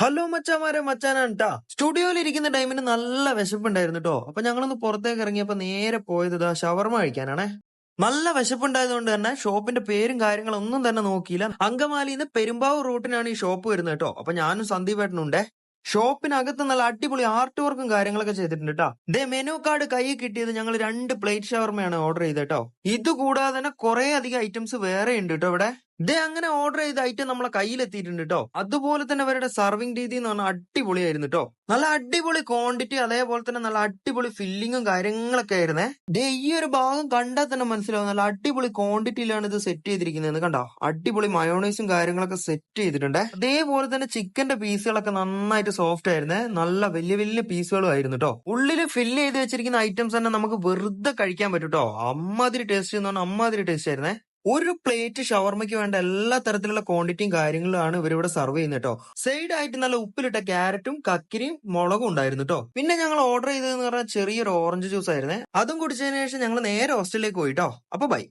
Hello മച്ചാമാരെ മച്ചാനാണ് സ്റ്റുഡിയോയിൽ ഇരിക്കുന്ന ടൈമിന് നല്ല വിശപ്പുണ്ടായിരുന്നു കേട്ടോ അപ്പൊ ഞങ്ങളൊന്ന് പുറത്തേക്ക് ഇറങ്ങിയപ്പോ നേരെ പോയത് ഇതാ ഷവർമ കഴിക്കാനാണേ. നല്ല വിശപ്പുണ്ടായതുകൊണ്ട് തന്നെ ഷോപ്പിന്റെ പേരും കാര്യങ്ങളും ഒന്നും തന്നെ നോക്കിയില്ല. അങ്കമാലിന്ന് പെരുമ്പാവൂർ റൂട്ടിനാണ് ഈ ഷോപ്പ് വരുന്നത് കേട്ടോ അപ്പൊ ഞാനും സന്ദീപേട്ടനുണ്ടേ. ഷോപ്പിനകത്ത് നല്ല അടിപൊളി ആർട്ട് വർക്കും കാര്യങ്ങളൊക്കെ ചെയ്തിട്ടുണ്ട് കേട്ടോ ദേ മെനു കാർഡ് കൈ കിട്ടിയത് ഞങ്ങൾ രണ്ട് പ്ലേറ്റ് ഷവർമയാണ് ഓർഡർ ചെയ്തത് കേട്ടോ ഇത് കൂടാതെ തന്നെ കുറെ അധികം ഐറ്റംസ് വേറെ ഉണ്ട് കേട്ടോ ഇവിടെ. ദേ അങ്ങനെ ഓർഡർ ചെയ്ത ഐറ്റം നമ്മളെ കയ്യിലെത്തിയിട്ടുണ്ട് കേട്ടോ അതുപോലെ തന്നെ അവരുടെ സർവിംഗ് രീതി എന്ന് പറഞ്ഞാൽ അടിപൊളിയായിരുന്നു കേട്ടോ നല്ല അടിപൊളി ക്വാണ്ടിറ്റി അതേപോലെ തന്നെ നല്ല അടിപൊളി ഫില്ലിങ്ങും കാര്യങ്ങളൊക്കെ ആയിരുന്നേ. ദേ ഈ ഒരു ഭാഗം കണ്ടാൽ തന്നെ മനസ്സിലാവും. നല്ല അടിപൊളി ക്വാണ്ടിറ്റിയിലാണ് ഇത് സെറ്റ് ചെയ്തിരിക്കുന്നത് കണ്ടോ? അടിപൊളി മയോണൈസും കാര്യങ്ങളൊക്കെ സെറ്റ് ചെയ്തിട്ടുണ്ട്. അതേപോലെ തന്നെ ചിക്കന്റെ പീസുകളൊക്കെ നന്നായിട്ട് സോഫ്റ്റ് ആയിരുന്നേ. നല്ല വലിയ വലിയ പീസുകളും ആയിരുന്നു കേട്ടോ ഉള്ളിൽ ഫില്ല് ചെയ്ത് വെച്ചിരിക്കുന്ന ഐറ്റംസ് തന്നെ നമുക്ക് വെറുതെ കഴിക്കാൻ പറ്റും കേട്ടോ അമ്മാതിരി ടേസ്റ്റ് എന്ന് പറഞ്ഞാൽ അമ്മാതിരി ടേസ്റ്റ് ആയിരുന്നേ. ഒരു പ്ലേറ്റ് ഷവർമയ്ക്ക് വേണ്ട എല്ലാ തരത്തിലുള്ള ക്വാണ്ടിറ്റിയും കാര്യങ്ങളുമാണ് ഇവരിവിടെ സെർവ് ചെയ്യുന്നത് കേട്ടോ സൈഡ് ആയിട്ട് നല്ല ഉപ്പിലിട്ട ക്യാരറ്റും കക്കിരിയും മുളകും ഉണ്ടായിരുന്നു കേട്ടോ പിന്നെ ഞങ്ങൾ ഓർഡർ ചെയ്തതെന്ന് പറഞ്ഞാൽ ചെറിയൊരു ഓറഞ്ച് ജ്യൂസ് ആയിരുന്നേ. അതും കുടിച്ചതിന് ശേഷം ഞങ്ങൾ നേരെ ഹോസ്റ്റലിലേക്ക് പോയിട്ടോ അപ്പൊ ബൈ